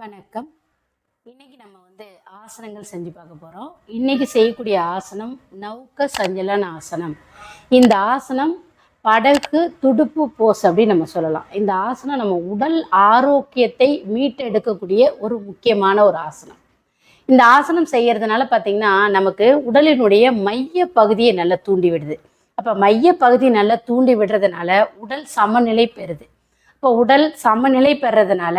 வணக்கம். இன்னைக்கு நம்ம வந்து ஆசனங்கள் செஞ்சு பார்க்க போகிறோம் இன்னைக்கு செய்யக்கூடிய ஆசனம் நௌக்க சஞ்சலன ஆசனம். இந்த ஆசனம் படகு துடுப்பு போஸ் அப்படின்னு நம்ம சொல்லலாம். இந்த ஆசனம் நம்ம உடல் ஆரோக்கியத்தை மீட்டெடுக்கக்கூடிய ஒரு முக்கியமான ஒரு ஆசனம். இந்த ஆசனம் செய்கிறதுனால பார்த்தீங்கன்னா நமக்கு உடலினுடைய மைய பகுதியை நல்லா தூண்டி விடுது. அப்போ மைய பகுதி நல்லா தூண்டி விடுறதுனால உடல் சமநிலை பெறுது. இப்போ உடல் சமநிலை பெறதுனால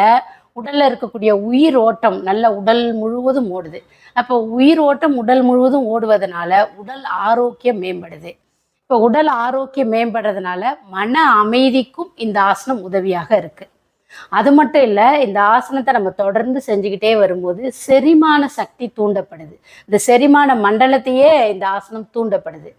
உடலில் இருக்கக்கூடிய உயிர் ஓட்டம் நல்ல உடல் முழுவதும் ஓடுது. அப்போ உயிர் ஓட்டம் உடல் முழுவதும் ஓடுவதனால உடல் ஆரோக்கியம் மேம்படுது. இப்போ உடல் ஆரோக்கியம் மேம்படுறதுனால மன அமைதிக்கும் இந்த ஆசனம் உதவியாக இருக்கு. அது மட்டும் இல்லை இந்த ஆசனத்தை நம்ம தொடர்ந்து செஞ்சுக்கிட்டே வரும்போது செரிமான சக்தி தூண்டப்படுது. இந்த செரிமான மண்டலத்தையே இந்த ஆசனம் தூண்டப்படுது.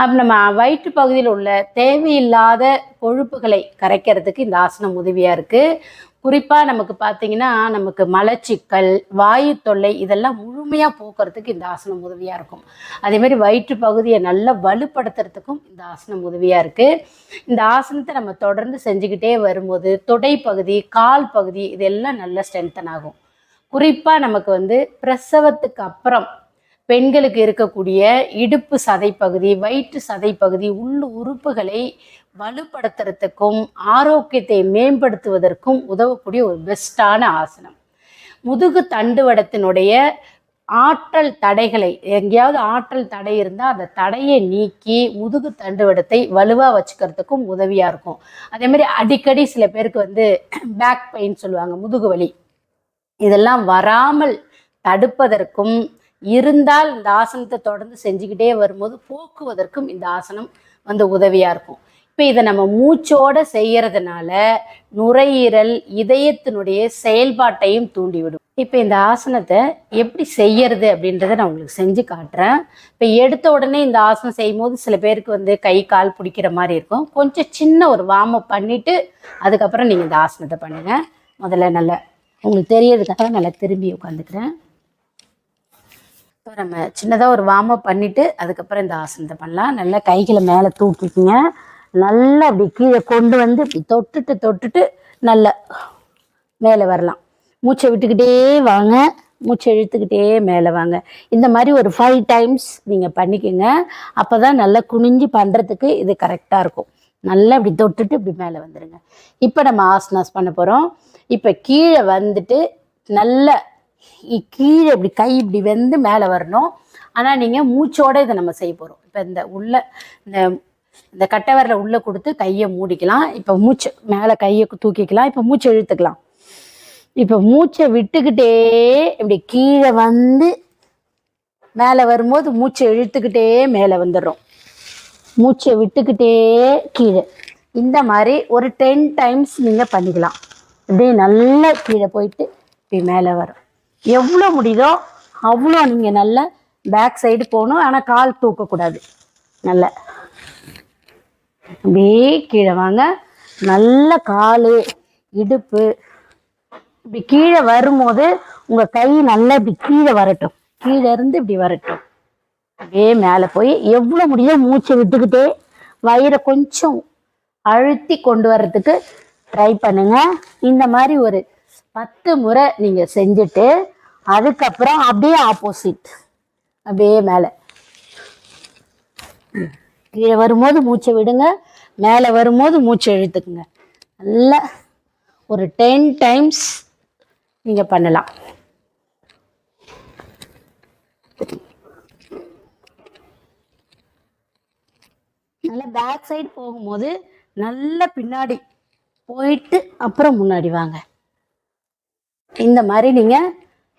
அப்போ நம்ம வயிற்று பகுதியில் உள்ள தேவையில்லாத கொழுப்புகளை கரைக்கிறதுக்கு இந்த ஆசனம் உதவியாக இருக்குது குறிப்பாக நமக்கு பார்த்தீங்கன்னா நமக்கு மலச்சிக்கல் வாயு தொல்லை இதெல்லாம் முழுமையாக போக்குறதுக்கு இந்த ஆசனம் உதவியாக இருக்கும். அதேமாதிரி வயிற்று பகுதியை நல்லா வலுப்படுத்துறதுக்கும் இந்த ஆசனம் உதவியாக இருக்குது இந்த ஆசனத்தை நம்ம தொடர்ந்து செஞ்சுக்கிட்டே வரும்போது தொடை பகுதி கால் பகுதி இதெல்லாம் நல்லா ஸ்ட்ரென்தன் ஆகும். குறிப்பாக நமக்கு வந்து பிரசவத்துக்கு அப்புறம் பெண்களுக்கு இருக்கக்கூடிய இடுப்பு சதைப்பகுதி வயிற்று சதைப்பகுதி உள்ள உறுப்புகளை வலுப்படுத்துறதுக்கும் ஆரோக்கியத்தை மேம்படுத்துவதற்கும் உதவக்கூடிய ஒரு பெஸ்ட்டான ஆசனம். முதுகு தண்டுவடத்தினுடைய ஆற்றல் தடைகளை எங்கேயாவது ஆற்றல் தடை இருந்தால் அந்த தடையை நீக்கி முதுகு தண்டுவடத்தை வலுவாக வச்சுக்கிறதுக்கும் உதவியாக இருக்கும். அதே மாதிரி அடிக்கடி சில பேருக்கு வந்து பேக் பெயின் சொல்லுவாங்க முதுகு வலி. இதெல்லாம் வராமல் தடுப்பதற்கும் இருந்தால் இந்த ஆசனத்தை தொடர்ந்து செஞ்சுக்கிட்டே வரும்போது போக்குவதற்கும் இந்த ஆசனம் வந்து உதவியாக இருக்கும். இப்போ இதை நம்ம மூச்சோட செய்யறதுனால நுரையீரல் இதயத்தினுடைய செயல்பாட்டையும் தூண்டிவிடும். இப்போ இந்த ஆசனத்தை எப்படி செய்யறது அப்படின்றத நான் உங்களுக்கு செஞ்சு காட்டுறேன். இப்போ எடுத்த உடனே இந்த ஆசனம் செய்யும்போது சில பேருக்கு வந்து கை கால் பிடிக்கிற மாதிரி இருக்கும். கொஞ்சம் சின்ன ஒரு வார்ம் அப் பண்ணிட்டு அதுக்கப்புறம் நீங்கள் இந்த ஆசனத்தை பண்ணுங்க. முதல்ல நல்லா உங்களுக்கு தெரியறதுக்காக நல்லா திரும்பி உட்காந்துக்கிறேன். இப்போ நம்ம சின்னதாக ஒரு வார்ம் அப் பண்ணிவிட்டு அதுக்கப்புறம் இந்த ஆசனத்தை பண்ணலாம். நல்லா கைகளை மேலே தூக்கிக்கிங்க. நல்லா அப்படி கீழே கொண்டு வந்து இப்படி தொட்டுட்டு தொட்டுட்டு நல்லா மேலே வரலாம். மூச்சை விட்டுக்கிட்டே வாங்க. மூச்சை இழுத்துக்கிட்டே மேலே வாங்க. இந்த மாதிரி ஒரு ஃபைவ் டைம்ஸ் நீங்கள் பண்ணிக்கோங்க. அப்போ தான் நல்லா குனிஞ்சு பண்ணுறதுக்கு இது கரெக்டாக இருக்கும். நல்லா இப்படி தொட்டுட்டு இப்படி மேலே வந்துடுங்க இப்போ நம்ம ஆசனாஸ் பண்ண போகிறோம் இப்போ கீழே வந்துட்டு நல்ல கீழே இப்படி கை இப்படி வெந்து மேலே வரணும். ஆனால் நீங்கள் மூச்சோட இதை நம்ம செய்ய போகிறோம் இப்போ இந்த உள்ள இந்த இந்த கட்டை விரலை உள்ளே கொடுத்து கையை மூடிக்கலாம். இப்போ மூச்சு மேலே கையை தூக்கிக்கலாம். இப்போ மூச்சை இழுத்துக்கலாம். இப்போ மூச்சை விட்டுக்கிட்டே இப்படி கீழே வந்து மேலே வரும்போது மூச்சை இழுத்துக்கிட்டே மேலே வந்துடுறோம். மூச்சை விட்டுக்கிட்டே கீழே. இந்த மாதிரி ஒரு டென் டைம்ஸ் நீங்கள் பண்ணிக்கலாம். இப்படியே நல்லா கீழே போயிட்டு இப்படி மேலே வரும். எவ்வளோ முடியுதோ அவ்வளோ நீங்கள் நல்லா பேக் சைடு போகணும். ஆனால் கால் தூக்கக்கூடாது நல்ல. அப்படியே கீழே வாங்க. நல்ல கால் இடுப்பு. இப்படி கீழே வரும்போது உங்கள் கை நல்லா இப்படி கீழே வரட்டும். கீழே இருந்து இப்படி வரட்டும். அப்படியே மேலே போய் எவ்வளோ முடியுதோ மூச்சை விட்டுக்கிட்டே வயிறை கொஞ்சம் அழுத்தி கொண்டு வர்றதுக்கு ட்ரை பண்ணுங்க. இந்த மாதிரி ஒரு பத்து முறை நீங்கள் செஞ்சுட்டு அதுக்கப்புறம் அப்படியே ஆப்போசிட் அப்படியே மேலே. கீழே வரும்போது மூச்சை விடுங்க மேலே வரும்போது மூச்சை இழுத்துக்குங்க. நல்லா ஒரு டென் டைம்ஸ் நீங்கள் பண்ணலாம். நல்லா பேக் சைடு போகும்போது நல்ல பின்னாடி போயிட்டு அப்புறம் முன்னாடி வாங்க. இந்த மாதிரி நீங்கள்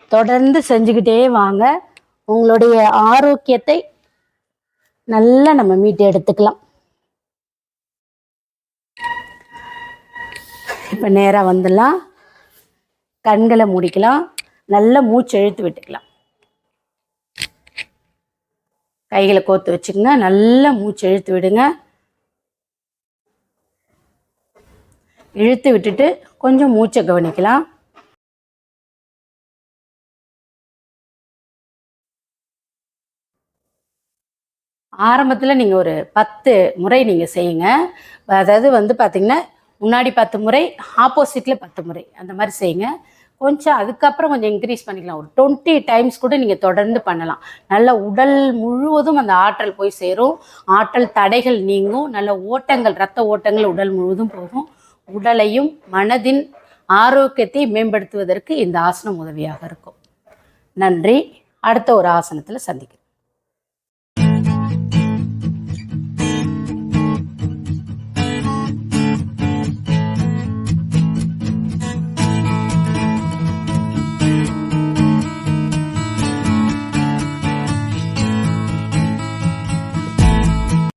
தொடர்ந்து செஞ்சுக்கிட்டே வாங்க. உங்களுடைய ஆரோக்கியத்தை நல்லா நம்ம மீட்டு எடுத்துக்கலாம். இப்போ நேராக வந்துடலாம். கண்களை மூடிக்கலாம். நல்ல மூச்சு இழுத்து விட்டுக்கலாம். கைகளை கோத்து வச்சுக்கோங்க. நல்ல மூச்சு இழுத்து விடுங்க. இழுத்து விட்டுட்டு கொஞ்சம் மூச்சை கவனிக்கலாம். ஆரம்பத்தில் நீங்கள் ஒரு பத்து முறை நீங்கள் செய்யுங்க. அதாவது வந்து பார்த்திங்கன்னா முன்னாடி பத்து முறை ஆப்போசிட்டில் பத்து முறை அந்த மாதிரி செய்யுங்க. கொஞ்சம் அதுக்கப்புறம் கொஞ்சம் இன்க்ரீஸ் பண்ணிக்கலாம். ஒரு டுவெண்ட்டி டைம்ஸ் கூட நீங்கள் தொடர்ந்து பண்ணலாம். நல்ல உடல் முழுவதும் அந்த ஆற்றல் போய் சேரும். ஆற்றல் தடைகள் நீங்கும். நல்ல ஓட்டங்கள் ரத்த ஓட்டங்கள் உடல் முழுவதும் போகும். உடலையும் மனதின் ஆரோக்கியத்தை மேம்படுத்துவதற்கு இந்த ஆசனம் உதவியாக இருக்கும். நன்றி. அடுத்த ஒரு ஆசனத்தில் சந்திக்கிறேன்